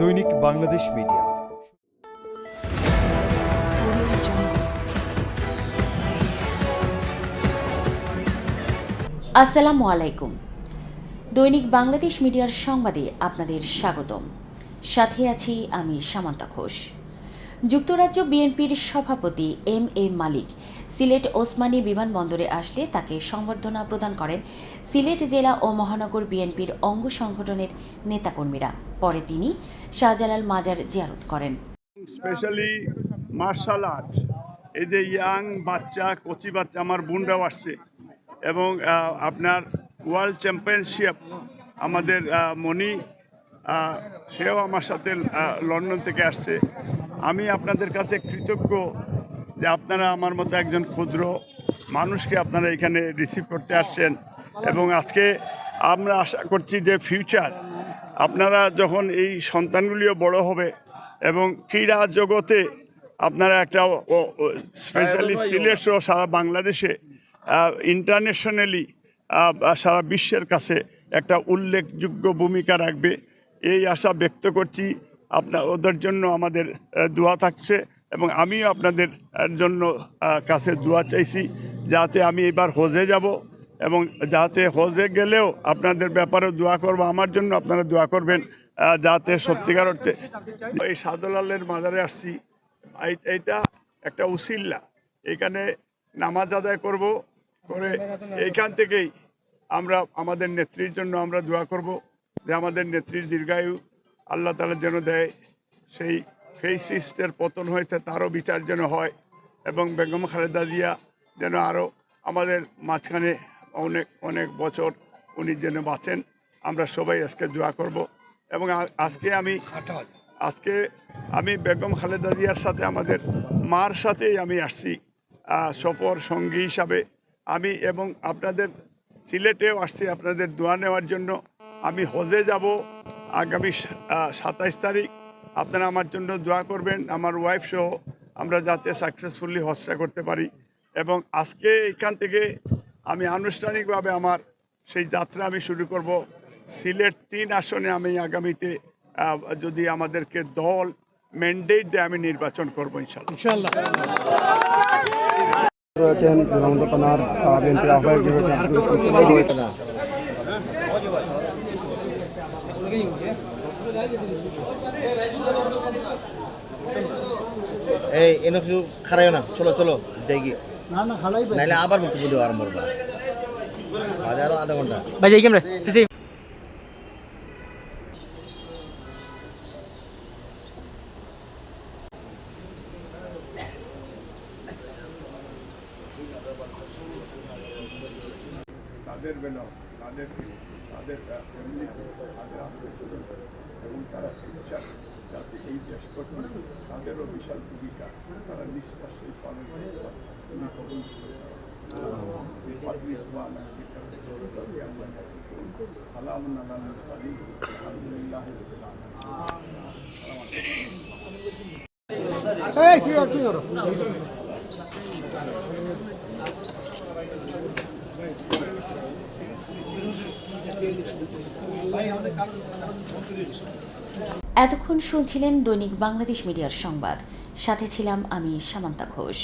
দৈনিক বাংলাদেশ মিডিয়া। আসসালামু আলাইকুম। দৈনিক বাংলাদেশ মিডিয়ার সংবাদে আপনাদের স্বাগতম। সাথে আছি আমি সামান্তা ঘোষ। যুক্তরাজ্য বিএনপির সভাপতি এম এ মালিক। সিলেট ওসমানী বিমানবন্দরে আসলে তাকে সংবর্ধনা প্রদান করেন সিলেট জেলা ও মহানগর বিএনপির অঙ্গ সংগঠনের নেতাকর্মীরা। পরে তিনি শাহজালাল মাজার জিয়ারত করেন। স্পেশালি মার্শাল আর্ট, এই যে ইয়াং বাচ্চা, কচি বাচ্চা আমার বোনরাও আসছে এবং আপনার ওয়ার্ল্ড চ্যাম্পিয়নশিপ আমাদের মণি সেও আমার সাথে লন্ডন থেকে আসছে। আমি আপনাদের কাছে কৃতজ্ঞ যে আপনারা আমার মতো একজন ক্ষুদ্র মানুষকে আপনারা এখানে রিসিভ করতে আসছেন এবং আজকে আমরা আশা করছি যে ফিউচার আপনারা যখন এই সন্তানগুলিও বড় হবে এবং ক্রীড়া জগতে আপনারা একটা স্পেশালি সিলেট সহ সারা বাংলাদেশে ইন্টারন্যাশনালি সারা বিশ্বের কাছে একটা উল্লেখযোগ্য ভূমিকা রাখবে। এই আশা ব্যক্ত করছি আপনার ওদের জন্য আমাদের দোয়া থাকছে এবং আমিও আপনাদের জন্য কাছে দোয়া চাইছি যাতে আমি এবার হজে যাব এবং যাতে হজে গেলেও আপনাদের ব্যাপারে দোয়া করব, আমার জন্য আপনারা দোয়া করবেন যাতে সত্যিকার অর্থে এই সাদলালের মাজারে আসছি। এটা একটা উসিল্লা। এখানে নামাজ আদায় করব, করে এইখান থেকেই আমরা আমাদের নেত্রীর জন্য আমরা দোয়া করব যে আমাদের নেত্রীর দীর্ঘায়ু আল্লাহ তালা যেন দেয়, সেই ফেসিস্টের পতন হয়েছে, তারও বিচার যেন হয় এবং বেগম খালেদা জিয়া যেন আরও আমাদের মাঝখানে অনেক অনেক বছর উনি যেন বাঁচেন। আমরা সবাই আজকে দোয়া করব এবং আজকে আমি আজকে আমি বেগম খালেদা জিয়ার সাথে আমাদের মার সাথেই আমি আসছি সফর সঙ্গী হিসাবে। আমি এবং আপনাদের সিলেটেও আসছি আপনাদের দোয়া নেওয়ার জন্য। আমি হজে যাব আগামী সাতাইশ তারিখ। আপনারা আমার জন্য দোয়া করবেন আমার ওয়াইফ সহ আমরা যাতে সাকসেসফুলি হজটা করতে পারি। এবং আজকে এখান থেকে আমি আনুষ্ঠানিকভাবে আমার সেই যাত্রা আমি শুরু করব। সিলেট তিন আসনে আমি আগামীতে যদি আমাদেরকে দল ম্যান্ডেট দেয় আমি নির্বাচন করব ইনশাল্লাহ রয়েছেন বিএনপির আহ্বায়ক যে রয়েছেন আব্দুল রশিদ সবাই রয়েছেন এই এনে কিছু খারাইও না চলো চলো যাই গিয়ে না না খালাই নাইলে আবার বক্তব্য দেওয়া আরম্ভ করবা আজ আরও আধা ঘণ্টা ভাই যাই কেমনে তিসি তাদের বেলাও তাদের তাদের ফ্যামিলি তাদের আত্মীয় এবং তারা শিক্ষা যাতে এই দেশ গঠন তাদেরও বিশাল ভূমিকা তারা নিষ্ঠার সহিত পালন করে তুমি কবুল করো। সালাম আলামিন এতক্ষণ শুনছিলেন দৈনিক বাংলাদেশ মিডিয়ার সংবাদ। সাথে ছিলাম আমি সামান্তা ঘোষ।